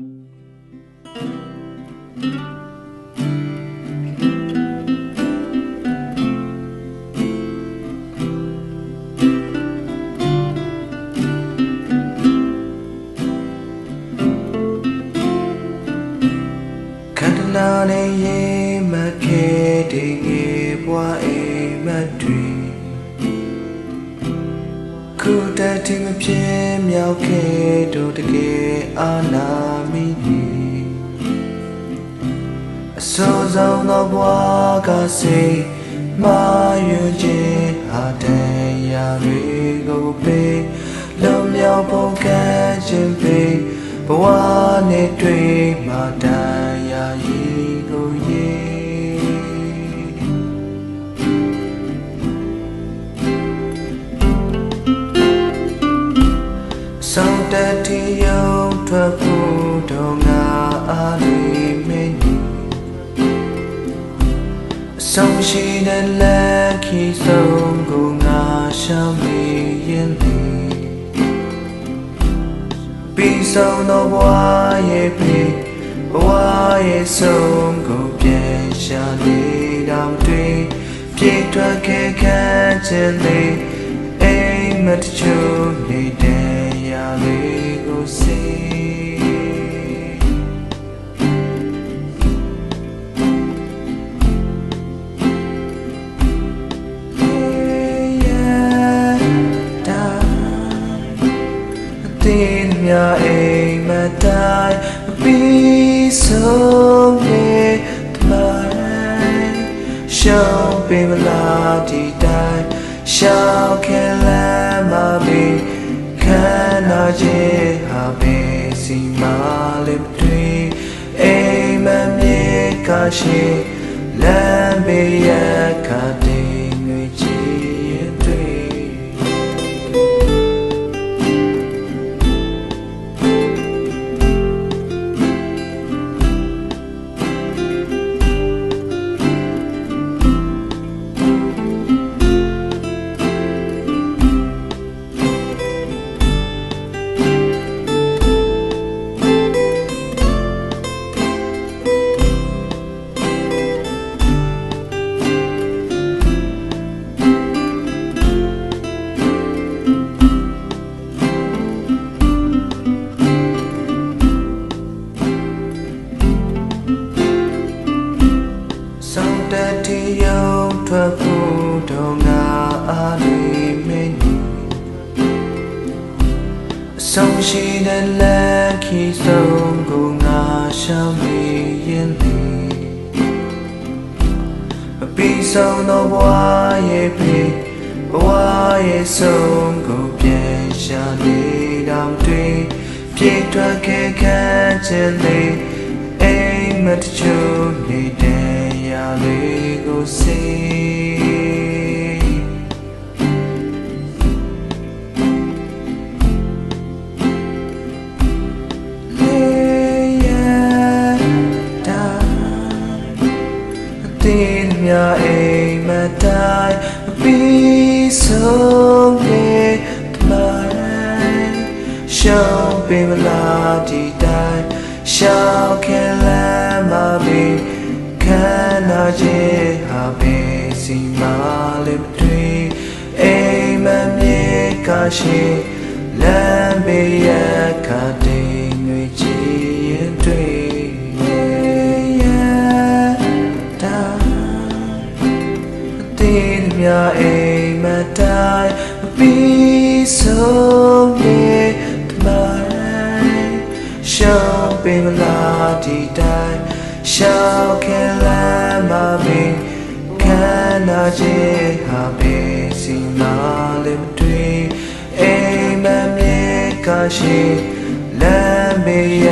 ခန္ဓနာနဲ့ရေမ ခုတည်းတင်မပြေမြောက်ခဲတို့တကယ်အာနာမိနေအစိုးဆုံးသောဘွားကစိတ်မာယွင်ခြင်းဟာတရားတွေကိုပေးလုံမြောက်ပုံကခြင်းပေးဘဝနဲ့တွေ့မှတရားရည်ကို ထွက်ဖို့တော့ငါအားလေးမင်းနီဆောင်ရှိတဲ့လက်ခီဆုံးကိုငါရှောင်နေရင်လေပြီးဆုံးတော့ဘဝရဲ့ပြေဘဝရဲ့ဆုံးကိုပြန်ရှာနေတော့တွေ့ပြေထွက်ခဲ့ခဲ့ခြင်းလေးအိမ်မတချို့ မ်မတိုင်းမပြီးဆုံးရဲ့တမိုင်းရှောင်းပင်မလားဒီတိုင်းရှောင်းခဲလမ်းမဘီခန္ဓာချင်းဟာပဲစီမာလေးမတွေ့အိမ်မမြေကရှိလမ်းဘေးရခတဲ့ ဆောင်ရှိတဲ့လက်ခီဆုံးကိုငါရှောင်နေရင်လေမပြီးဆုံးတော့ဘဝရဲ့ပြေဘဝရဲ့ဆုံးကိုပြန်ရှာနေတော့တွေ့ပြေထွက်ခဲ့ခဲ့ခြင်းလေးအိမ်မတချို့နေတဲ့ရာလေးကိုစေ တင်မြအိမ်မတိုင်းပြီးဆုံးရဲ့တမိုင်းရှောင်းပင်မလားဒီတိုင်းရှောင်းခဲလမ်းမဘီခန္ဓာချင်းဟာပဲစီမာလေးမတွေ့အိမ်မမြေကရှိ တင်မြအိမ်မတိုင်းပြီးဆုံးရဲ့တမိုင်းရှောင်းပင်မလားဒီတိုင်းရှောင်းခဲလမ်းမဘီခန္ဓာချင်းဟာပဲစီမာလေးမတွေ့အိမ်မမြေကရှိလမ်းဘေးရ